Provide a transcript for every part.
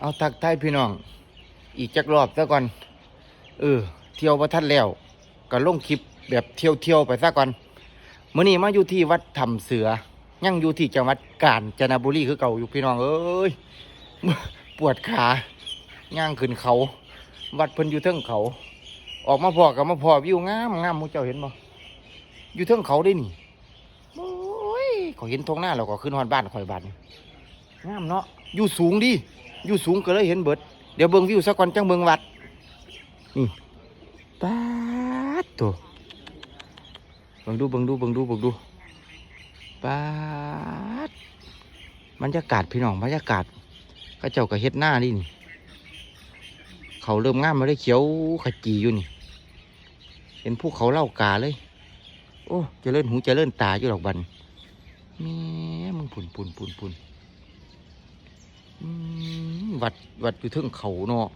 เอาทักทายพี่น้อง อีกจักรอบซะก่อน เออ เที่ยวประทัดแล้วก็ลงคลิปแบบเที่ยวเที่ยวไปซะก่อนมื้อนี้มาอยู่ที่วัดถ้ำเสือ ยังอยู่ที่จังหวัดกาญจนบุรีคือเก่าอยู่พี่น้องเอ้ยปวดขาย่างขึ้นเขา วัดเพิ่นอยู่เทิงเขา ออกมาพอกับมาพอวิวงามงามมูเจ้าเห็นบ่อยู่เทิงเขาได้นี่โอ้ยขาเห็นทงหน้าเราก็ขึ้นฮอดบ้านข่อยบ้านนี่ งามเนาะอยู่สูงดิอยู่สูงก็เลยเห็นเบิด เดี๋ยวเบิ่งวิวสักก่อนจังเบิ่งวัดนี่ปาตัวเบิ่งดูเบิ่งดูเบิ่งดูเบิ่งดูปาดบรรยากาศพี่น้องบรรยากาศข้าเจ้าก็เฮ็ดหน้านี่นี่ เขาเริ่มงามมาได้เขียวขจีอยู่นี่ เห็นภูเขาเล่ากาเลย โอ้จะเล่นหูจะเล่นตาอยู่ดอกบันแม่มึงปุ่นปุ่นปุ่นปุ่น วัดวัดอยู่ทึงเขาเนาะ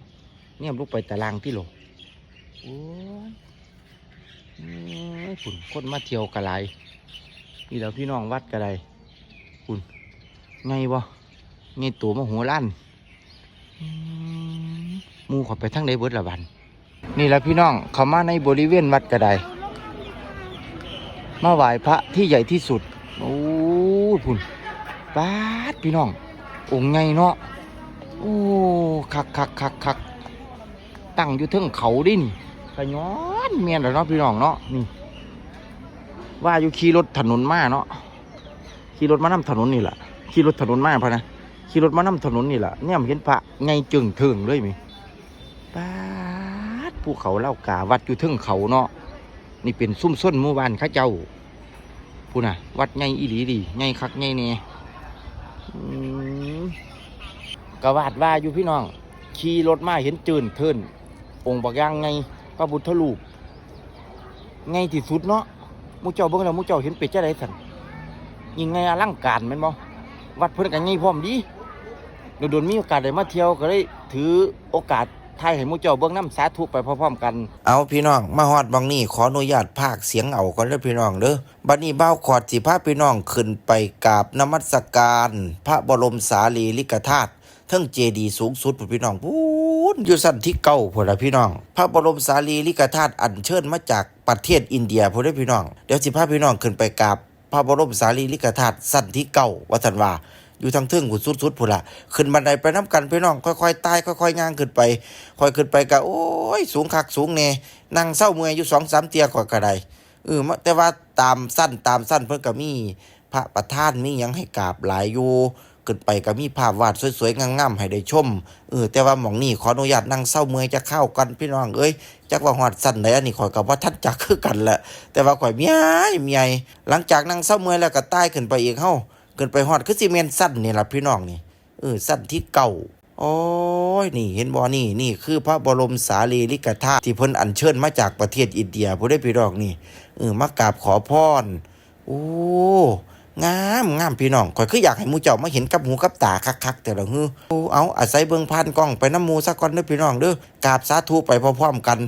เนี่ยลูกไปตารางที่หลโอ้ยฝุ่นคนมาเที่ยวกะไรนี่แล้วพี่น้องวัดกะไรปุ่นไงบ่ไงตัวมาหัวล้านมูขอไปทั้งใดเบิดละบัน นี่แหละพี่น้องเขามาในบริเวณวัดกระไดมาไหว้พระที่ใหญ่ที่สุด โอ้ยพุ่นปาดพี่น้อง องค์ไงเนาะ โอ้คักคักคักคักตั้งอยู่เทิงเขาดินี่ขย้อนเมียนแล้วเนาะพี่น้องเนาะนี่ ว่าอยู่ขี่รถถนนมาเนาะขี่รถมานำถนนนี่แหละขี่รถถนนมาพะนะขี่รถมานำถนนนี่แหละเนี่ยเห็นพระไงจึงถึงเลยมิป้าดภูเขาเล่ากาวัดอยู่เทึงเขาเนาะนี่เป็นซุ้มส้นมู่บ้านข้าเจ้าพูน่ะ วัดใหญ่อีหลีดีใหญ่คักใหญ่แน่อืม กวาดว่าอยู่พี่น้อง ขี่รถมาเห็นจืนเทินองค์บักย่างไงพระบุทธรูปไงที่สุดเนาะมูเจ้าเบิ่งแล้วมูเจ้าเห็นเป็ดจะไดสันยิงไงอลังการแม่นบ่วัดเพิ่นกันไงพร้อมดีโดนๆมีโอกาสได้มาเที่ยวก็เลยถือโอกาสไทยให้มูเจ้าเบิ่งน้ำสาธุไปพร้อมๆกัน เอาพี่น้องมาฮอดบางนี่ขออนุญาตภาคเสียงเอาก่อนเด้อพี่น้องเด้อ บัดนี้เบ้าขอดสิพาพี่น้องขึ้นไปกราบนมัสการ พระบรมสารีริกธาตุ เทั้งเจดีสูงสุดพุ่นพี่น้องพูนอยู่สั้นที่เก้าพุ่นละพี่น้อง พระบรมสารีริกธาตุอัญเชิญมาจากประเทศอินเดียพุ่นเด้พี่น้อง เดี๋ยวสิพาพี่น้องขึ้นไปกราบพระบรมสารีริกธาตุสั้นที่เก้าว่าท่านว่าอยู่ทางเทิงหุ่นสุดๆพุ่นละขึ้นบันไดไปน้ำกันพี่น้องค่อยๆไต่ค่อยๆย่างขึ้นไป ค่อยขึ้นไปก็โอ้ยสูงคักสูงแน่นั่งเศร้าเมื่อยอยู่สองสามเตียก่อนก็ไดเออแต่ว่าตามสั้นตามสั้นเพิ่นก็มีพระประธานมียังให้กราบหลายอยู่ ขึ้นไปก็มีภาพวาดสวยๆงามๆให้ได้ชมเออแต่ว่าหมองนี่ขออนุญาตนั่งเศร้าเมื่อยจะเข้ากันพี่น้องเอ้ยจักว่าฮอดสั้นไหนอันนี้ข่อยก็ว่าท่านจักคือกันแหละแต่ว่าข่อยเมียยเมียยหลังจากนั่งเศร้าเมื่อยแล้วก็ใต้ขึ้นไปอีกเฮาขึ้นไปฮอดคือสิเมนสั้นนี่ล่ะพี่น้องนี่เออสั้นที่เก่าโอ้ยนี่เห็นบ่นี่นี่คือพระบรมสารีริกธาตุที่เพิ่นอัญเชิญมาจากประเทศอินเดียผู้ได้พี่ดอกนี่เออมากราบขอพรโอ้ งามงามพี่น้องข่อยคืออยากให้หมู่เจ้ามาเห็นกับหูกับตาคักๆแต่ละฮือเอาอาศัยเบิ่งผ่านกล้องไปน้ำมูซะก่อนเด้อพี่น้องเด้อกราบสาธุไปพร้อมๆกัน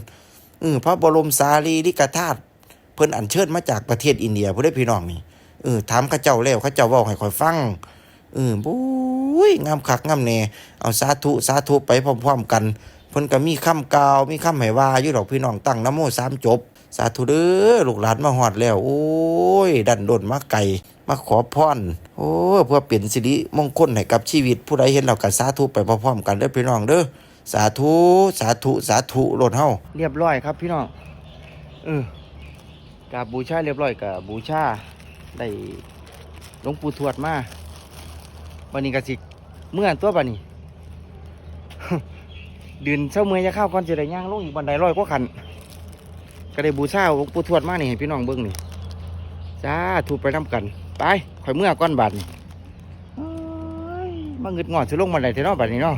เออพระบรมสารีริกธาตุเพิ่นอัญเชิญมาจากประเทศอินเดียผู้ได้พี่น้องนี่เออถามข้าเจ้าแล้วข้าเจ้าเว้าให้ข่อยฟังเออบุ้ยงามคักงามแน่เอาสาธุสาธุไปพร้อมๆกันเพิ่นก็มีคำกล่าวมีคำให้ว่าอยู่ดอกพี่น้องตั้งนะโมสามจบ สาธุเด้อลูกหลานมาฮอดแล้ว โอ้ย ดันโดนมาไก่มาขอพรโอ้เพื่อเป็นสิริมงคลให้กับชีวิต ผู้ใดเห็นเราก็สาธุไปพร้อมๆกันเด้อพี่น้องเด้อสาธุสาธุสาธุโลดเฮาเรียบร้อยครับพี่น้องเออกราบบูชาเรียบร้อยกับบูชาได้หลวงปู่ทวดมาวันนี้ก็สิเมื่อตัวบันนี้ ดืนเช้าเมื่อยจะเข้าก่อนจะได้ย่างลงอีกบันไดร้อยกว่าขัน ก็ได้บูชาหลวงปู่ทวดมานี่ให้พี่น้องเบิ้งนี่จ้าถูกไปน้ำกัน ไปข่อยเมื่อก้อนบาทนี่เอ้ยมาเงึดงอดสิลงบันไดเท่านาะบัดนี้เนาะ